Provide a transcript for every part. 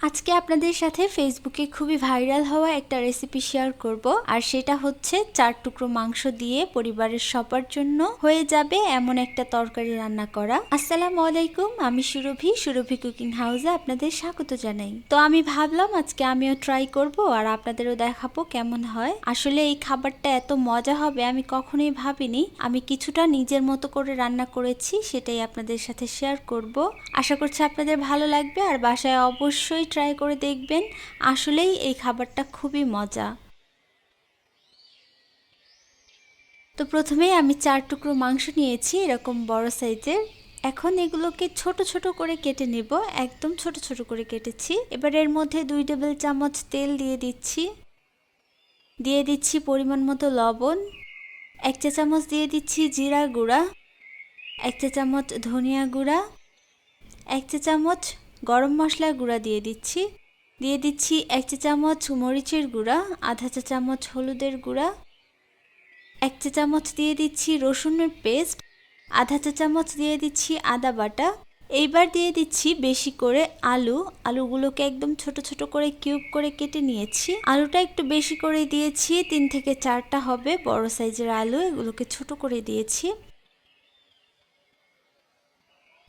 আজকে আপনাদের সাথে ফেসবুকে খুবই ভাইরাল হওয়া একটা রেসিপি শেয়ার করব। আর সেটা হচ্ছে চার টুকরো মাংস দিয়ে পরিবারের সবার জন্য হয়ে যাবে এমন একটা তরকারি রান্না করা। আসসালামু আলাইকুম, আমি সুরভি সুরভি কুকিং হাউসে আপনাদের স্বাগত জানাই। তো আমি ভাবলাম আজকে আমিও ট্রাই করব আর আপনাদেরও দেখাবো কেমন হয়। আসলে এই খাবারটা এত মজা হবে আমি কখনোই ভাবিনি। আমি কিছুটা নিজের মতো করে রান্না করেছি, সেটাই আপনাদের সাথে শেয়ার করব। আশা করছি আপনাদের ভালো লাগবে। আর বাসায় অবশ্যই ট্রাই করে দেখবেন। আসলেই এই খাবারটা খুবই মজা। তো প্রথমেই আমি চার টুকরো মাংস নিয়েছি এরকম বড় সাইজের। এখন এগুলোকে ছোট ছোট করে কেটে নেব। একদম ছোট ছোট করে কেটেছি। এবার এর মধ্যে দুই টেবিল চামচ তেল দিয়ে দিচ্ছি। দিয়ে দিচ্ছি পরিমাণ মতো লবণ। এক চা চামচ দিয়ে দিচ্ছি জিরা গুঁড়া। এক চা চামচ ধনিয়া গুঁড়া। এক চা চামচ গরম মশলার গুঁড়া দিয়ে দিচ্ছি। দিয়ে দিচ্ছি এক চা চামচ মরিচের গুঁড়া, আধা চা চামচ হলুদের গুঁড়া, এক চা চামচ দিয়ে দিচ্ছি রসুনের পেস্ট, আধা চা চামচ দিয়ে দিচ্ছি আদা বাটা। এইবার দিয়ে দিচ্ছি বেশি করে আলু। আলুগুলোকে একদম ছোট ছোট করে কিউব করে কেটে নিয়েছি। আলুটা একটু বেশি করে দিয়েছি, তিন থেকে চারটা হবে। বড় সাইজের আলু, এগুলোকে ছোট করে দিয়েছি।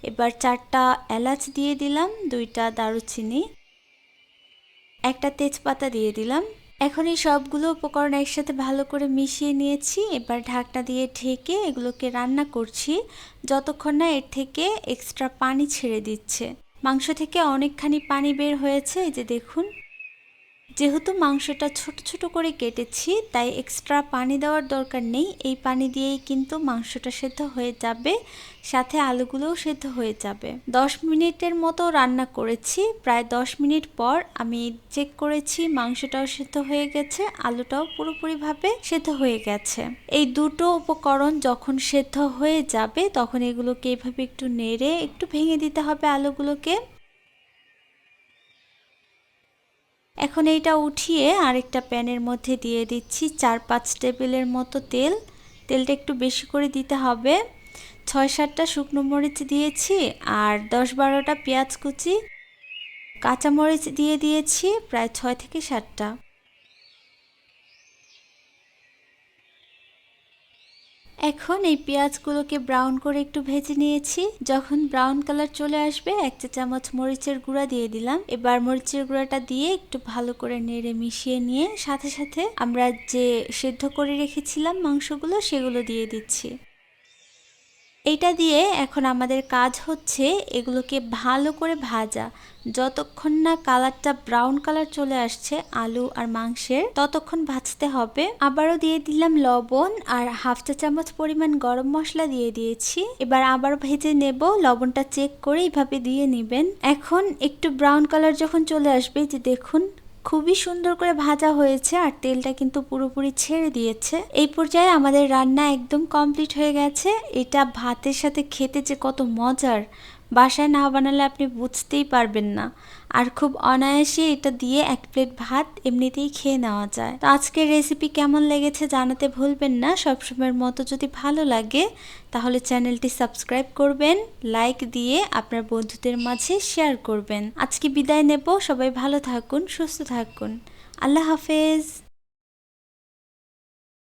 এবার চারটা এলাচ দিয়ে দিলাম, দুইটা দারুচিনি, একটা তেজপাতা দিয়ে দিলাম। এখন এই সবগুলো উপকরণ একসাথে ভালো করে মিশিয়ে নিয়েছি। এবার ঢাকনা দিয়ে ঢেকে এগুলোকে রান্না করছি। যতক্ষণ না এর থেকে এক্সট্রা পানি ছেড়ে দিচ্ছে। মাংস থেকে অনেকখানি পানি বের হয়েছে, এই যে দেখুন। যেহেতু মাংসটা ছোট ছোট করে কেটেছি, তাই এক্সট্রা পানি দেওয়ার দরকার নেই। এই পানি দিয়েই কিন্তু মাংসটা সেদ্ধ হয়ে যাবে, সাথে আলুগুলোও সেদ্ধ হয়ে যাবে। দশ মিনিটের মতো রান্না করেছি। প্রায় দশ মিনিট পর আমি চেক করেছি মাংসটাও সেদ্ধ হয়ে গেছে, আলুটাও পুরোপুরিভাবে সেদ্ধ হয়ে গেছে। এই দুটো উপকরণ যখন সেদ্ধ হয়ে যাবে, তখন এগুলোকে এইভাবে একটু নেড়ে একটু ভেঙে দিতে হবে আলুগুলোকে। এখন এইটা উঠিয়ে আরেকটা প্যানের মধ্যে দিয়ে দিচ্ছি চার পাঁচ টেবিলের মতো তেল। তেলটা একটু বেশি করে দিতে হবে। ছয় সাতটা শুকনো মরিচ দিয়েছি আর দশ বারোটা পেঁয়াজ কুচি কাঁচামরিচ দিয়ে দিয়েছি প্রায় ছয় থেকে সাতটা। এখন এই পেঁয়াজগুলোকে ব্রাউন করে একটু ভেজে নিয়েছি। যখন ব্রাউন কালার চলে আসবে, এক চা চামচ মরিচের গুঁড়া দিয়ে দিলাম। এবার মরিচের গুঁড়াটা দিয়ে একটু ভালো করে নেড়ে মিশিয়ে নিয়ে সাথে সাথে আমরা যে সেদ্ধ করে রেখেছিলাম মাংসগুলো, সেগুলো দিয়ে দিচ্ছি। এইটা দিয়ে এখন আমাদের কাজ হচ্ছে এগুলোকে ভালো করে ভাজা। যতক্ষণ না কালারটা ব্রাউন কালার চলে আসছে আলু আর মাংসের, ততক্ষণ ভাজতে হবে। আবারও দিয়ে দিলাম লবণ আর হাফ চা চামচ পরিমাণ গরম মশলা দিয়ে দিয়েছি। এবার আবার ভেজে নেব, লবণটা চেক করে এইভাবে দিয়ে নেবেন। এখন একটু ব্রাউন কালার যখন চলে আসবে, যে দেখুন খুবই সুন্দর করে ভাজা হয়েছে আর তেলটা কিন্তু পুরোপুরি ছেড়ে দিয়েছে। এই পর্যায়ে আমাদের রান্না একদম কমপ্লিট হয়ে গেছে। এটা ভাতের সাথে খেতে যে কত মজার! বাসায় না বানালে আপনি বুঝতেই পারবেন না। আর খুব অনায়াসে এটা দিয়ে এক প্লেট ভাত এমনিতেই খেয়ে নেওয়া যায়। তো আজকের রেসিপি কেমন লেগেছে জানাতে ভুলবেন না। সবসময়ের মতো যদি ভালো লাগে, তাহলে চ্যানেলটি সাবস্ক্রাইব করবেন লাইক দিয়ে আপনার বন্ধুদের মাঝে শেয়ার করবেন। আজকে বিদায় নেব। সবাই ভালো থাকুন, সুস্থ থাকুন। আল্লাহ হাফেজ।